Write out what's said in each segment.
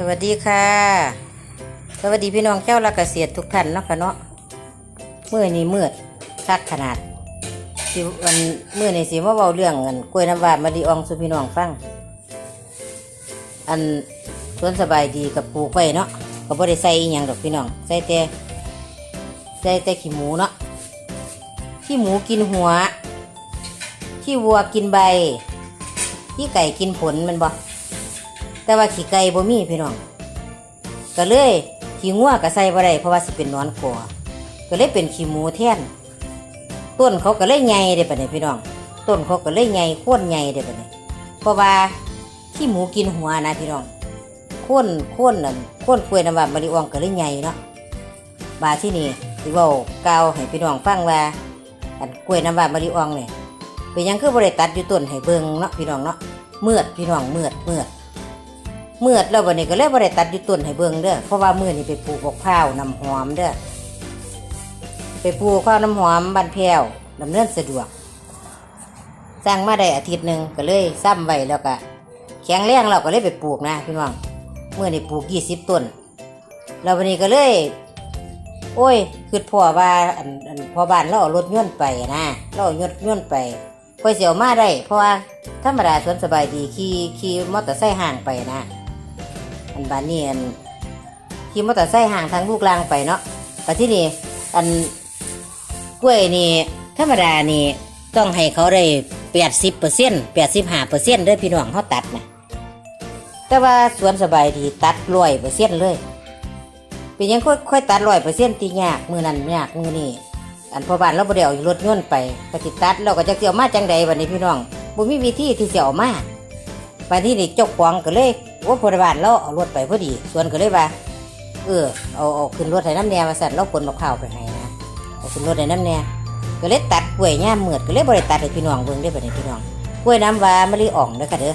สวัสดีค่ะ สวัสดีพี่น้องเจ้ารักเกษตรทุกท่านเนาะค่ะเนาะเมื่อนี้มืดคักขนาดสิวันเมื่อนี้สิมาเบาเรื่องเงินกล้วยน้ำว้ามะลิอองสุพี่น้องฟัง อันสวนสบายดีกับปลูกไว้เนาะก็บ่ได้ใส่อีหยังดอกพี่น้องใส่แต่ใส่แต่ขี้หมูเนาะขี้หมูกินหัวขี้วัวกินใบขี้ไก่กินผลมันบ่ แต่ว่าขี้ไก่บ่มีพี่น้อง ก็เลยขี้งัวก็ใส่บ่ได้เพราะว่าสิเป็นนอนกอก็เลยเป็นขี้หมูแทนต้นเขาก็เลยใหญ่เด้ปะเนี่ยพี่น้อง ต้นเขาก็เลยใหญ่โค่นใหญ่เด้ปะเนี่ยเพราะว่าขี้หมูกินหัวนะพี่น้องโค่นโค่นนั่นโค่นกล้วยน้ำว้ามะลิอ่องก็เลยใหญ่เนาะบาที่นี่สิเว้ากล่าให้พี่น้องฟังว่าอันกล้วยน้ำว้ามะลิอ่องเนี่ยเป็นยังคือบ่ได้ตัดอยู่ต้นให้เบิ่งเนาะพี่น้องเนาะเมือดพี่น้องเมือดเมือด เมื่อแล้ววันนี้ก็เลยบ่ได้ตัดอยู่ต้นให้เบิ่งเด้อเพราะว่ามื่อนี้ไปปลูกบักพร้าวน้ำหอมเด้อไปปลูกข้าวน้ำหอมบ้านแพ้วดำเนินสะดวกสร้างมาได้อาทิตย์หนึ่งก็เลยซ้ำไว้แล้วก็แข็งแรงเราก็เลยไปปลูกนะพี่น้องเมื่อนี้ปลูกยี่สิบต้นแล้ววันนี้ก็เลย โอ้ยคือพ่อว่าอันอันพ่อบ้านเราเอารถยนต์ไปนะเราเอารถยนต์ไปค่อยเสียวมาได้ เพราะว่าธรรมดาสวนสบายดีขี่ขี่มอเตอร์ไซค์ห่างไปนะ อันบานนี่อันขี่มอเตอร์ไซค์ห่างทางลูกลางไปเนาะแต่ที่นี่อันกล้วยนี่ธรรมดานี่ต้องให้เขาได้แปดสิบเปอร์เซ็นต์แปดสิบห้าเปอร์เซ็นต์ด้วยพี่น้องเขาตัดนะแต่ว่าสวนสบายดีตัดร้อยเปอร์เซ็นต์เลยเป็นยังค่อยค่อยตัดร้อยเปอร์เซ็นต์ตียากมือนั้นยากมือนี่อันพอบ้านเราบ่ได้เอารถยนต์ไปก็สิตัดเราก็จะเกี่ยวมาจังใดวันนี้พี่น้องบ่มีวิธีที่จะเอามาไปที่นี่เจ้าของก็เลย ว่าพยาบาลเราเอารถไปพอดี ส่วนก็เลยว่า เออเอาเอาขึ้นรถให้น้ำแน่มาสั่นเราขนมะพร้าวไปให้นะเอาขึ้นรถให้น้ำแน่ก็เลยตัดกล้วยย่ามเมือดก็เลยบริตัดให้พี่น้องเบิ่งได้อบัดนี้พี่น้องกล้วยน้ำว้ามะลิอ่องเด้อค่ะเด้อ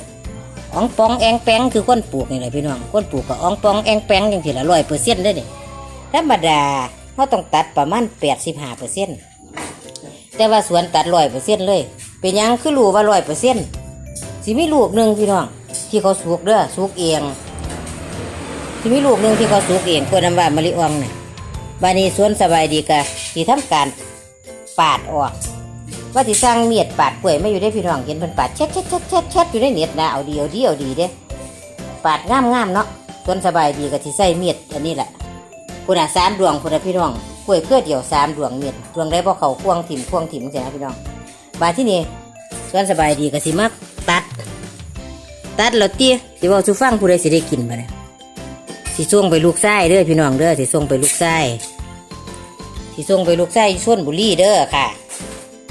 อ่องปองแองแปงคือคนปลูกนี่แหละพี่น้องคนปลูกก็อ่องปองแองแปงอย่างที่ละร้อยเปอร์เซ็นต์ได้เนี่ยธรรมดาเขาต้องตัดประมาณแปดสิบห้าเปอร์เซ็นต์แต่ว่าสวนตัดร้อยเปอร์เซ็นต์เลย เป็นยังคือรู้ว่าร้อยเปอร์เซ็นต์สิมีลูกหนึ่งพี่น้อง ที่เขาสุกเด้อสุกเองสิมีลูกหนึ่งที่เขาสุกเองกล้วยน้ำว้ามะลิอ่องเนี่ยบานี้สวนสบายดีกะที่ทำการปาดออก ว่าที่สร้างเมียดปาดกล้วยไม่อยู่ได้พี่น้องเห็นเพิ่นปาดเช็ดเช็ดเช็ดเช็ดเช็ดอยู่ในเน็ตนะเอาดีเอาดีเอาดีเด้ปาดงามงามเนาะสวนสบายดีกะที่ใส่เมียดอันนี้แหละคุณอะสามดวงคุณอะพี่น้องกล้วยเพื่อเดี่ยวสามดวงเมียดดวงได้พอเขาควงถิ่มควงถิ่มใช่ไหมพี่น้องบาที่นี่สวนสบายดีก็สิมาตัด ตัดแล้วเตี้ยสิเว่าสุฟังผู้ใดสิได้กินบ่เนี่ยสิส่งไปลูกไส้เด้อพี่น้องเด้อสิส่งไปลูกไส้สิส่งไปลูกไส้ส่วนบุรีเด้อค่ะ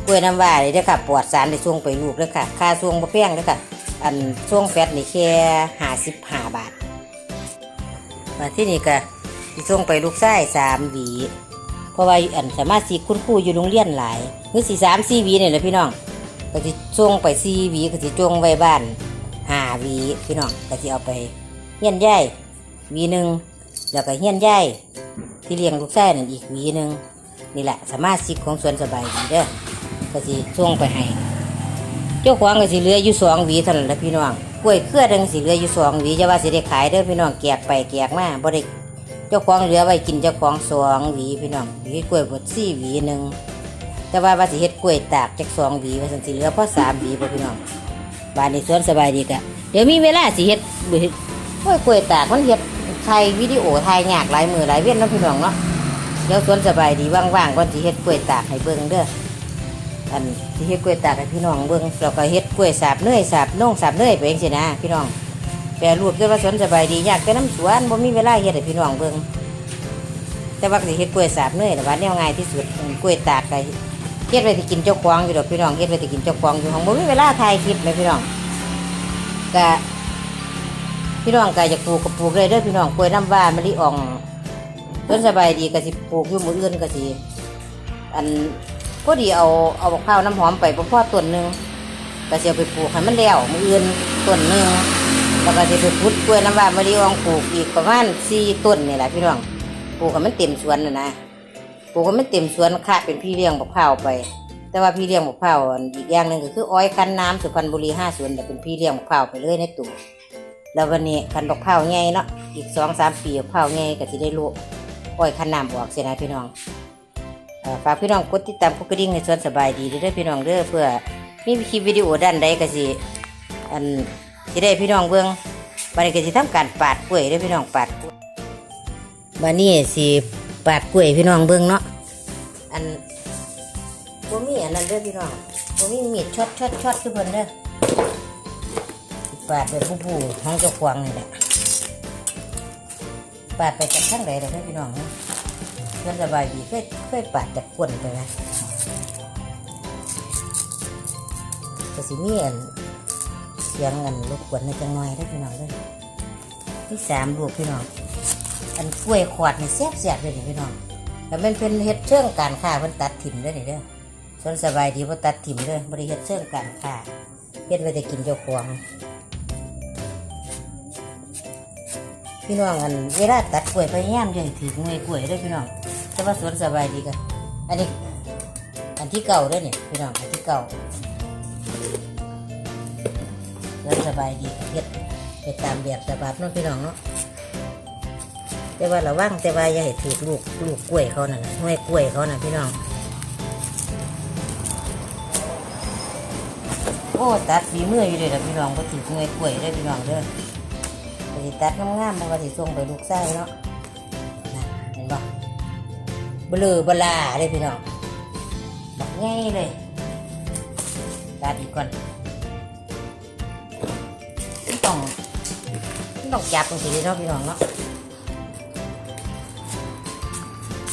กล้วยน้ำว้าเลยเด้อค่ะปลอดสารได้ส่งไปลูกเด้อค่ะ ค่าส่งบ่แพงเด้อค่ะ อันส่งแฟตนี่แค่ห้าสิบห้าบาทมาที่นี่ก็สิส่งไปลูกไส้สามหวีเพราะว่าอันสามารถสีคุณครูอยู่โรงเรียนหลายคือสีสามสี่หวีเนี่ยแหละพี่น้องก็สิส่งไปซีหวีก็สิจงไว้บ้าน หาวีพี่น้องก็สิเอาไปเฮียนย่ายวีหนึ่งแล้วก็เฮียนย่ายที่เลี้ยงลูกไส้นั่นอีกวีหนึ่งนี่แหละสามารถสิกของสวนสบายดีเด้อก็สิส่วงไปให้เจ้าของก็สิเหลืออยู่สองวีเท่านั้นและพี่น้องกล้วยเครือดังสิเหลืออยู่สองวีจะว่าสิได้ขายเด้อพี่น้องแกกไปแกกมาบ่ได้เจ้าของเหลือไว้กินเจ้าของสองหวีพี่น้องหวีกล้วยบดสี่หวีหนึ่งแต่ว่าว่าสิเฮ็ดกล้วยตากจากสองหวีว่าสันสิเหลือเพราะสามหวีบ่พี่น้อง บ้านในสวนสบายดีกะเดี๋ยวมีเวลาสิเฮ็ดบ่เฮ็ดกล้ยกล้วยตากมันเฮ็ดถ่ายวิดีโอถ่ายยากหลายมือหลายเว้นเนาะพี่น้องเนาะเดี๋ยวสวนสบายดีว่างๆก่อนสิเฮ็ดกล้วยตากให้เบิ่งเด้ออันสิเฮ็ดกล้วยตากให้พี่น้องเบิ่งแล้วก็เฮ็ดกล้วยสาบเนยสาบน่งสาบเนยไปเองสินะพี่น้องแปรรูปด้วยว่าสวนสบายดีอยากแต่น้ำสวนบ่มีเวลาเฮ็ดให้พี่น้องเบิ่งแต่ว่าสิเฮ็ดกล้วยสาบเนื่อยน่ะว่าแนวง่ายที่สุดกล้วยตากก็ เฮ็ดไว้ที่กินเจ้าควางอยู่ดอกพี่น้องเฮ็ดไว้ที่กินเจ้าควางอยู่ของบ่มีเวลาถ่ายคลิปเลยพี่น้องก็พี่น้องก็อยากปลูกก็ปลูกเลยเด้อพี่น้องกล้วยน้ำว้ามะลิอ่องเพิ่นสบายดีก็สิปลูกอยู่มื้ออื่นก็สิอันพอดีเอาเอาบักพร้าวน้ำหอมไปบ่พอต้นหนึงก็สิเอาไปปลูกให้มันแล้วมื้ออื่นต้นหนึงแล้วก็สิไปพุดกล้วยน้ำว้ามะลิอ่องปลูกอีกประมาณ4ต้นนี่แหละพี่น้องปลูกให้มันเต็มสวนน่ะนะ ปลูกให้มันเต็มสวนค่ะเป็นพี่เลี้ยงบักพร้าไป แต่ว่าพี่เลี้ยงบักพร้าอีกอย่างหนึ่งก็คืออ้อยคันน้ำสุพรรณบุรีห้าสวนแต่เป็นพี่เลี้ยงบักพร้าไปเลยในตู้แล้ววันนี้คันบักพร้าวใหญ่เนาะอีกสองสามปีบกเผาไงก็สิได้รู้ปล่อยขันน้ำออกเสียนะพี่น้องฝากพี่น้องกดติดตามกดกระดิ่งในสวนสบายดีเด้อพี่น้องเด้อเพื่อมีคลิปวิดีโอด้านใดก็สิอันสิได้พี่น้องเบิ่งบัดนี้ก็สิทำการปาดกล้วยเด้พี่น้องปาดวยบัดนี้สิ ปาดกล้วยพี่น้องเบิ่งเนาะอันบ่มีอันนั้นเด้อพี่น้องบ่มีมีดช็อตช็อตช็อตคือเพิ่นเด้อปาดแบบผู้ๆของเจ้าของนี่แหละปาดไปจากข้างใดเลยพี่น้องเพื่อนสบายดีเคยเคยปาดจากก้นไปนะก็สิมีอันเสียงอันรบกวนในจังหน่อยได้พี่น้องเลยที่สามลูกพี่น้อง อันกล้วยขวดนี่แซ่บแซ่บเลยนี่พี่น้องแต่มันเป็นเฮ็ดเชิงการค้าเพิ่นตัดถิ่มเด้อนี่เด้อส่วนสบายดีบ่ตัดถิ่มเด้อบ่ได้เฮ็ดเชิงการค้าเฮ็ดไว้แต่กินเจ้าของพี่น้องอันเวลาตัดกล้วยพยายามอย่าให้ถือหน่วยกล้วยเด้วยพี่น้องแต่ว่าสวนสบายดีกันอันนี้อันที่เก่าเด้วยเนี่ยพี่น้องอันที่เก่าสวนสบายดีก็เฮ็ดไปตามแบบสบายเนาะพี่น้องเนาะ แต่ว่าระวังแต่ว่าอย่าให้ถือลูกลูกกล้วยเขานั่นน่ะหน่วยกล้วยเขาน่ะพี่น้อง โอ้ตัดฝีมืออยู่เลยนะพี่น้องก็ถือหน่วยกล้วยเด้พี่น้องเด้อปสิตัดงามๆมันก็สิส่งไปลูกไส้เนาะนะเห็นบ่เบลอบลาเลยพี่น้องบักง่ายเลยตัดอีกก่อนต้องต้องจับตรงสีเนาะพี่น้องเนาะ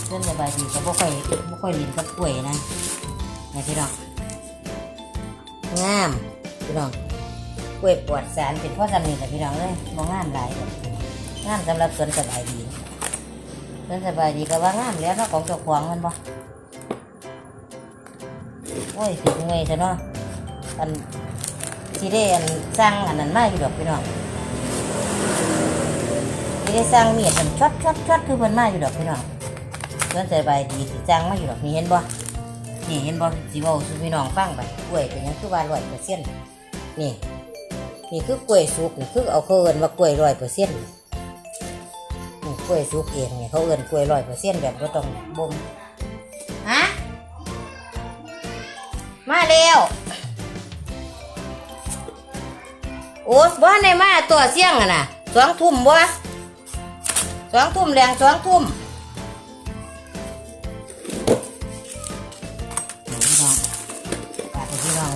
เรื่องสบายดีก็บ่ค่อยบ่ค่อยลินกับกล้วยนะนะพี่น้องงามพี่น้องกล้วยปวดสารเป็นเพ่อสำนีแหละพี่น้องเลยมองงามหลายเลยงามสำหรับสวนสบายดีสวนสบายดีก็ว่างามแล้วเนาะของเจ้าของมันบ่โอ้ยถึงไงซะเนาะอันที่ได้อันสร้างอันนั้นมาอยู่ดอกพี่น้องที่ได้สร้างเมียดอันช็อตช็อตช็อตคือเพิ่นมาอยู่ดอกพี่น้อง สวนสบายดีสิสร้างมาอยู่ดอกนี่เห็นบ่นี่เห็นบ่สิเว้าสู่พี่น้องฟังไปกล้วยเป็นยังคือว่า100%นี่นี่คือกล้วยสุกนี่คือเอาเขาเอินว่ากล้วยร้อยเปอร์เซ็นต์กล้วยสุกเองเนี่ยเขาเอินกล้วยร้อยเปอร์เซ็นต์แบบว่าต้องบ่มฮะมาเร็วโอ้บ้านในมาตัวเสี่ยงอะนะสองทุ่มบ่สองทุ่มแรงสองทุ่ม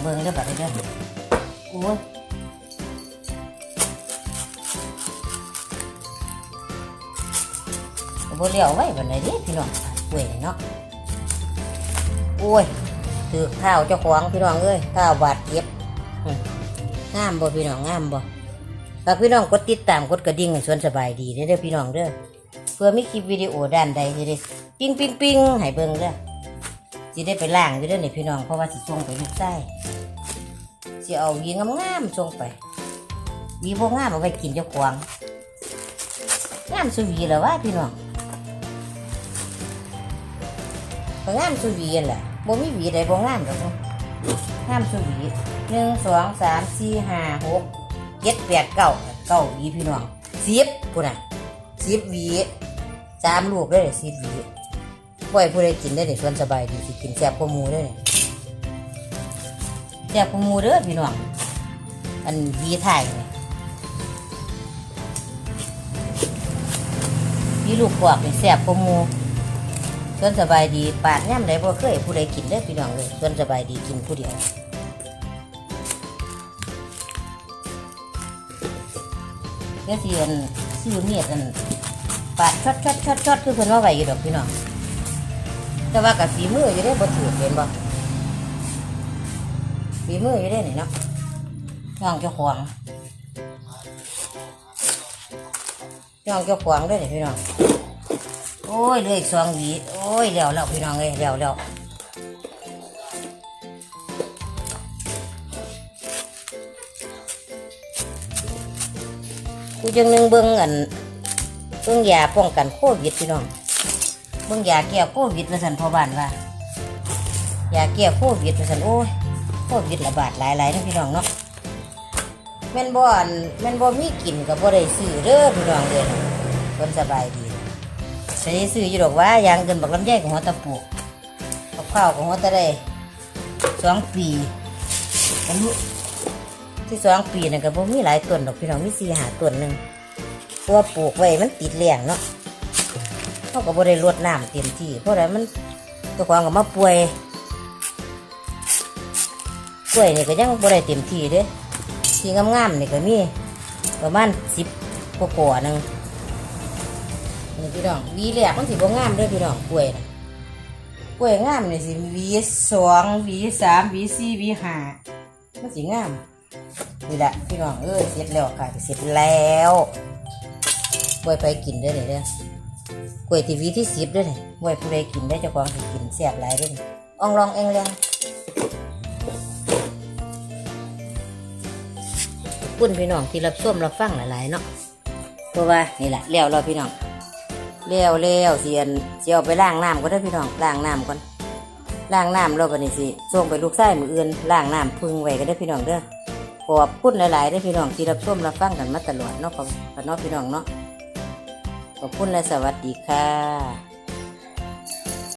เบิ่งเด้อปาดให้เด้อโอ้ยบ่เลี้ยวไว้บันไดเด้พี่น้องกล้วยเนาะโอ้ยถือข้าวเจ้าของพี่น้องเอ้ยข้าวบาดเจ็บงามบ่พี่น้องงามบ่ฝากพี่น้องกดติดตามกดกระดิ่งให้สวนสบายดีเด้อพี่น้องเด้อเพื่อมีคลิปวิดีโอด้านใดสิได้ปิ้งปิ้งปิ้งให้เบิ่งเด้อสิได้ไปล้างอยู่เด้อนี่พี่น้องเพราะว่าสิส่งไปลูกไส้ สิเอาวีงามๆส่งไปวีบ่งามเอาไว้กินเจ้าของงามสุวีแล้วว่าพี่น้องก็งามสุวีนแหละบ่มีวีใดบ่งามดอกงามสุวีหนึ่งสองสามสี่ห้าหกเจ็ดแปดเก้าเก้าวีพี่น้องสิบพูดน่ะสิบวีสามลูกได้เลยสิบวีปล่อยผู้ใดกินได้เลยส่วนสบายดีสิกินแซ่บกว่าหมูได้เลย แซ่บกว่าหมูเด้อพี่น้อง อันวีไทยนี่ลูกกวกนี่แซ่บกว่าหมูส่วนสบายดีปาดย่ำใดบ่เคยผู้ใดกินได้อพี่น้องเลยส่วนสบายดีกินผู้เดียวเดี๋ยวสิอันซื้อเมียดอันปาดช็อตช็อตช็อตช็อตคือเพิ่นว่าไว้อยู่ดอกพี่น้องแต่ว่ากับฝีมืออยู่ได้บ่ถือเป็นบ่ ฝีมืออยู่ได้อนี่เนาะย่องเจ้าของย่องเจ้าของได้อนี่พี่น้องโอ้ยเหลยอีกสองหวีโอ้ยเลี้ยวแล้วพี่น้องเอ้ยเลี้ยวแล้วกูจังนึงเบิ่งอันเบิ่งยาป้องกันโควิดพี่น้องเบิ่งยาแก้โควิดมาสั่นพอบ้านว่ายาแก้โควิดมาสั่นโอ้ย โควิดระบาดหลายๆนะพี่น้องเนาะแม่นบ่อันแม่นบ่มีกินก็บ่ได้ซื้อเด้อพี่น้องเด้อคนสบายดีใช้ซื้ออยู่ดอกว่ายางเกินบักลำไยของหัวตะปูกับข้าวของหัวตะได้สองปีอายุที่สองปีนั่นก็บ่มีหลายต้นดอกพี่น้องมีสี่หาต้นหนึ่งเพราะว่าปลูกไว้มันติดแรงเนาะเขาก็บ่ได้รดน้ำเต็มที่เพราะอะไรมันตัวของก็มาป่วย ป่วยนี่ก็ยังบ่ได้เต็มที่เด้ที่งามๆนี่ก็มีประมาณสิบกว่าๆหนึงนี่พี่น้องวีแหลกมันสิบ่งามเด้วยพี่น้องกล้วยนะกล้วยงามนี่สิวีสองวีสามวีสี่วีห้ามันสิงามนี่แหละพี่น้องเอ้ยเสร็จแล้วค่ะเสร็จแล้วกล้วยไปกินเด้อนี่เด้อกล้วยทีวีที่สิบเด้อนี่กล้วยผู้ใดกินได้เจ้าของกินแซ่บหลายเด้ออ่องรองเองเลี้ยง คุณพี่น้องที่รับชมรับฟังหลายๆเนาะเพราะว่านี่แหละเลี้ยวเราพี่น้องเลี้ยวเลี้ยวเสียนเสียวไปล้างน้ำก็ได้อพี่น้องล้างน้ำก่อนล้างน้ำเราบัดนี้สิส่งไปลูกไส้มืออื่นล้างน้ำพึ่งไว้ก็ได้พี่น้องเด้อขอบคุณหลายๆได้พี่น้องที่รับชมรับฟังกันมาตลอดเนาะขอบคุณเนาะพี่น้องเนาะขอบคุณและสวัสดีค่ะ